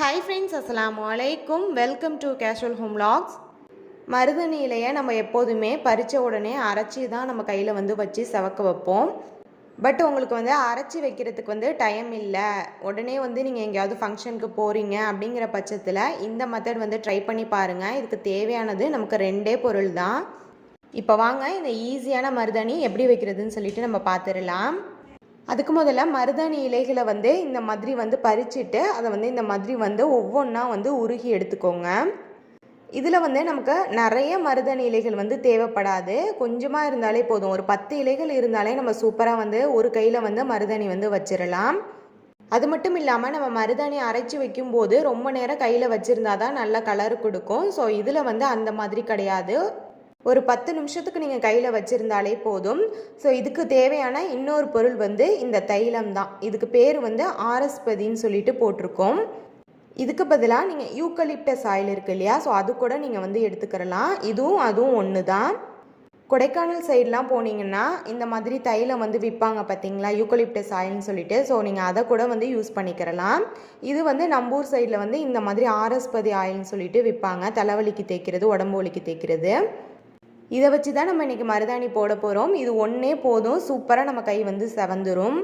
Hi friends அஸ்லாம் அலைக்கும் welcome to casual home logs மருதாணி இலையை நம்ம எப்போதுமே பறித்த உடனே அரைச்சி தான் நம்ம கையில் வந்து வச்சு செவக்க வைப்போம். பட் உங்களுக்கு வந்து அரைச்சி வைக்கிறதுக்கு வந்து டைம் இல்லை. உடனே வந்து நீங்கள் எங்கேயாவது ஃபங்க்ஷனுக்கு போகிறீங்க அப்படிங்கிற பட்சத்தில் இந்த மெத்தட் வந்து ட்ரை பண்ணி பாருங்கள் இதுக்கு தேவையானது நமக்கு ரெண்டே பொருள் தான். இப்போ வாங்க இந்த ஈஸியான மருதாணி எப்படி வைக்கிறதுன்னு சொல்லிட்டு நம்ம பார்த்துடலாம். அதுக்கு முதல்ல மருதாணி இலைகளை வந்து இந்த மாதிரி வந்து பறிச்சுட்டு அதை வந்து இந்த மாதிரி வந்து ஒவ்வொன்றா வந்து உருகி எடுத்துக்கோங்க. இதில் வந்து நமக்கு நிறைய மருதாணி இலைகள் வந்து தேவைப்படாது. கொஞ்சமாக இருந்தாலே போதும். ஒரு பத்து இலைகள் இருந்தாலே நம்ம சூப்பராக வந்து ஒரு கையில் வந்து மருதாணி வந்து வச்சிடலாம் அது மட்டும் இல்லாமல் நம்ம மருதாணி அரைச்சி வைக்கும்போது ரொம்ப நேரம் கையில் வச்சுருந்தா தான் நல்ல கலர் கொடுக்கும். ஸோ இதில் வந்து அந்த மாதிரி கிடையாது. ஒரு பத்து நிமிஷத்துக்கு நீங்கள் கையில் வச்சுருந்தாலே போதும். ஸோ இதுக்கு தேவையான இன்னொரு பொருள் வந்து இந்த தைலம் தான். இதுக்கு பேர் வந்து ஆரஸ்பதின்னு சொல்லிட்டு போட்டிருக்கோம். இதுக்கு பதிலாக நீங்கள் யூக்கலிப்டஸ் ஆயில் இருக்கு இல்லையா? ஸோ அது கூட நீங்கள் வந்து எடுத்துக்கிறலாம். இதுவும் அதுவும் ஒன்று தான். கொடைக்கானல் சைட்லாம் போனீங்கன்னா இந்த மாதிரி தைலம் வந்து விற்பாங்க பார்த்தீங்களா யூக்கலிப்டஸ் ஆயில்னு சொல்லிட்டு. ஸோ நீங்கள் அதை கூட வந்து யூஸ் பண்ணிக்கிறலாம். இது வந்து நம்பூர் சைடில் வந்து இந்த மாதிரி ஆரஸ்பதி ஆயில்னு சொல்லிட்டு விற்பாங்க. தலைவலிக்கு தேய்க்கிறது உடம்பு வலிக்கு தேய்க்கிறது. இதை வச்சு தான் நம்ம இன்றைக்கி மருதாணி போட போகிறோம் இது ஒன்றே போதும். சூப்பராக நம்ம கை வந்து செவந்துரும்.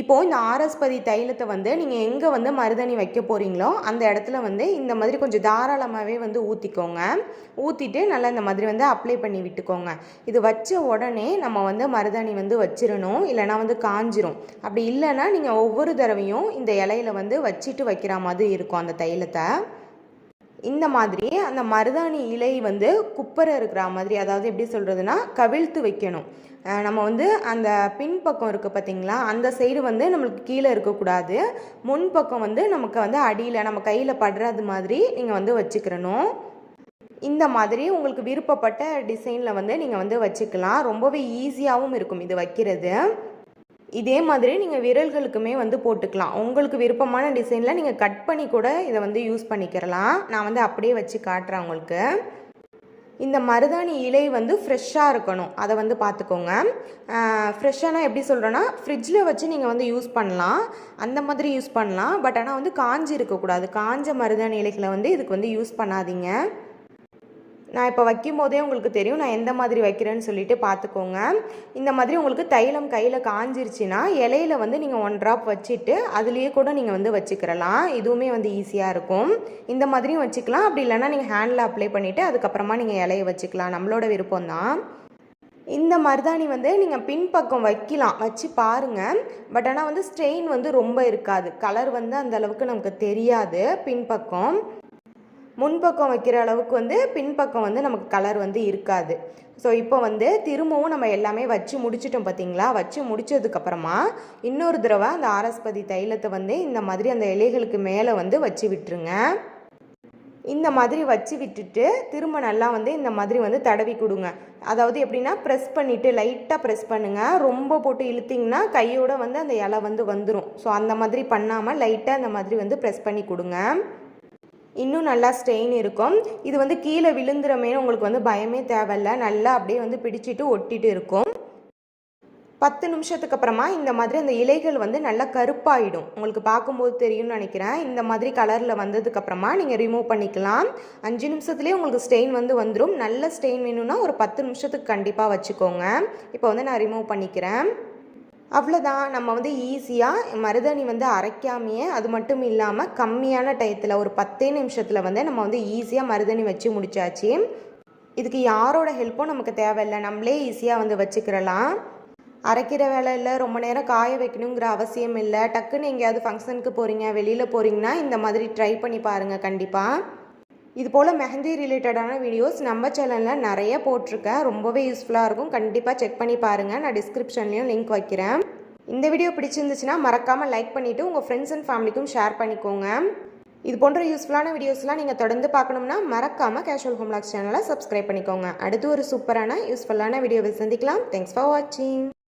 இப்போது இந்த ஆரஸ்பதி தைலத்தை வந்து நீங்கள் எங்கே வந்து மருதாணி வைக்க போகிறீங்களோ அந்த இடத்துல வந்து இந்த மாதிரி கொஞ்சம் தாராளமாகவே வந்து ஊற்றிக்கோங்க ஊற்றிட்டு நல்லா இந்த மாதிரி வந்து அப்ளை பண்ணி விட்டுக்கோங்க. இது வச்ச உடனே நம்ம வந்து மருதாணி வந்து வச்சிடணும். இல்லைனா வந்து காஞ்சிரும். அப்படி இல்லைன்னா நீங்கள் ஒவ்வொரு தடவையும் இந்த இலையில வந்து வச்சுட்டு வைக்கிற மாதிரி இருக்கும் அந்த தைலத்தை. இந்த மாதிரி அந்த மருதாணி இலை வந்து குப்பரை இருக்கிற மாதிரி அதாவது எப்படி சொல்கிறதுனா கவிழ்த்து வைக்கணும். நம்ம வந்து அந்த பின்பக்கம் இருக்குது பார்த்தீங்களா அந்த சைடு வந்து நம்மளுக்கு கீழே இருக்கக்கூடாது. முன்பக்கம் வந்து நமக்கு வந்து அடியில் நம்ம கையில் படுறது மாதிரி நீங்கள் வந்து வச்சுக்கிறணும் இந்த மாதிரி உங்களுக்கு விருப்பப்பட்ட டிசைனில் வந்து நீங்கள் வந்து வச்சுக்கலாம். ரொம்பவே ஈஸியாகவும் இருக்கும் இது வைக்கிறது. இதே மாதிரி நீங்கள் விரல்களுக்குமே வந்து போட்டுக்கலாம். உங்களுக்கு விருப்பமான டிசைனில் நீங்கள் கட் பண்ணி கூட இதை வந்து யூஸ் பண்ணிக்கிறலாம் நான் வந்து அப்படியே வச்சு காட்டுறேன் உங்களுக்கு. இந்த மருதாணி இலை வந்து ஃப்ரெஷ்ஷாக இருக்கணும். அதை வந்து பார்த்துக்கோங்க. ஃப்ரெஷ்ஷானா எப்படி சொல்கிறேன்னா ஃப்ரிட்ஜில் வச்சு நீங்கள் வந்து யூஸ் பண்ணலாம். அந்த மாதிரி யூஸ் பண்ணலாம். பட் ஆனால் வந்து காஞ்சி இருக்கக்கூடாது. காஞ்ச மருதாணி இலைகளை வந்து இதுக்கு வந்து யூஸ் பண்ணாதீங்க. நான் இப்போ வைக்கும் போதே உங்களுக்கு தெரியும் நான் எந்த மாதிரி வைக்கிறேன்னு சொல்லிட்டு பார்த்துக்கோங்க இந்த மாதிரி உங்களுக்கு தைலம் கையில் காஞ்சிருச்சுன்னா இலையில வந்து நீங்கள் ஒன் ட்ராப் வச்சுட்டு அதுலேயே கூட நீங்கள் வந்து வச்சுக்கிறலாம். இதுவுமே வந்து ஈஸியாக இருக்கும். இந்த மாதிரியும் வச்சுக்கலாம். அப்படி இல்லைன்னா நீங்கள் ஹேண்டில் அப்ளை பண்ணிவிட்டு அதுக்கப்புறமா நீங்கள் இலையை வச்சுக்கலாம். நம்மளோட விருப்பம் தான். இந்த மருதாணி வந்து நீங்கள் பின்பக்கம் வைக்கலாம். வச்சு பாருங்கள் பட் ஆனால் வந்து ஸ்ட்ரெயின் வந்து ரொம்ப இருக்காது. கலர் வந்து அந்த அளவுக்கு நமக்கு தெரியாது. பின்பக்கம். முன்பக்கம் வைக்கிற அளவுக்கு வந்து பின்பக்கம் வந்து நமக்கு கலர் வந்து இருக்காது. ஸோ இப்போ வந்து திரும்பவும் நம்ம எல்லாமே வச்சு முடிச்சிட்டோம் பார்த்தீங்களா வச்சு முடிச்சதுக்கப்புறமா இன்னொரு தடவை அந்த ஆரஸ்பதி தைலத்தை வந்து இந்த மாதிரி அந்த இலைகளுக்கு மேலே வந்து வச்சு விட்டுருங்க. இந்த மாதிரி வச்சு விட்டுட்டு திரும்ப நல்லா வந்து இந்த மாதிரி வந்து தடவி கொடுங்க. அதாவது எப்படின்னா ப்ரெஸ் பண்ணிவிட்டு லைட்டாக ப்ரெஸ் பண்ணுங்கள் ரொம்ப போட்டு இழுத்திங்கன்னா கையோட வந்து அந்த இலை வந்து வந்துடும் ஸோ அந்த மாதிரி பண்ணாமல் லைட்டாக அந்த மாதிரி வந்து ப்ரெஸ் பண்ணி கொடுங்க. இன்னும் நல்லா ஸ்டெயின் இருக்கும். இது வந்து கீழே விழுந்துறமே உங்களுக்கு வந்து பயமே தேவையில்ல. நல்லா அப்படியே வந்து பிடிச்சிட்டு ஒட்டிட்டு இருக்கும். பத்து நிமிஷத்துக்கு அப்புறமா இந்த மாதிரி அந்த இலைகள் வந்து நல்லா கருப்பாயிடும். உங்களுக்கு பார்க்கும்போது தெரியும்னு நினைக்கிறேன். இந்த மாதிரி கலரில் வந்ததுக்கப்புறமா நீங்கள் ரிமூவ் பண்ணிக்கலாம். அஞ்சு நிமிஷத்துலேயே உங்களுக்கு ஸ்டெயின் வந்து வந்துடும் நல்ல ஸ்டெயின் வேணும்னா ஒரு பத்து நிமிஷத்துக்கு கண்டிப்பாக வச்சுக்கோங்க. இப்போ வந்து நான் ரிமூவ் பண்ணிக்கிறேன். அவ்வளோதான் நம்ம வந்து ஈஸியாக மருதாணி வந்து அரைக்காமையே அது மட்டும் இல்லாமல் கம்மியான டயத்தில் ஒரு பத்தே நிமிஷத்தில் வந்து நம்ம வந்து ஈஸியாக மருதாணி வச்சு முடிச்சாச்சு. இதுக்கு யாரோட ஹெல்ப்பும் நமக்கு தேவையில்லை. நம்மளே ஈஸியாக வந்து வச்சுக்கிறலாம். அரைக்கிற வேலை இல்லை ரொம்ப நேரம் காய வைக்கணுங்கிற அவசியம் இல்லை. டக்குன்னு எங்கேயாவது ஃபங்க்ஷனுக்கு போகிறீங்க வெளியில் போகிறீங்கன்னா இந்த மாதிரி ட்ரை பண்ணி பாருங்கள் கண்டிப்பாக இது போல் மெஹந்தி ரிலேட்டடான வீடியோஸ் நம்ம சேனலில் நிறைய போட்டிருக்கேன். ரொம்பவே யூஸ்ஃபுல்லாக இருக்கும். கண்டிப்பாக செக் பண்ணி பாருங்கள் நான் டிஸ்கிரிப்ஷன்லேயும் லிங்க் வைக்கிறேன். இந்த வீடியோ பிடிச்சிருந்துச்சுன்னா மறக்காமல் லைக் பண்ணிவிட்டு உங்கள் ஃப்ரெண்ட்ஸ் அண்ட் ஃபேமிலிக்கும் ஷேர் பண்ணிக்கோங்க. இது போன்ற யூஸ்ஃபுல்லான வீடியோஸ்லாம் நீங்கள் தொடர்ந்து பார்க்கணும்னா மறக்காமல் கேஷுவல் ஹோம்லாக்ஸ் சேனலை சப்ஸ்கிரைப் பண்ணிக்கோங்க. அடுத்து ஒரு சூப்பரான யூஸ்ஃபுல்லான வீடியோவை சந்திக்கலாம். தேங்க்ஸ் ஃபார் வாட்சிங்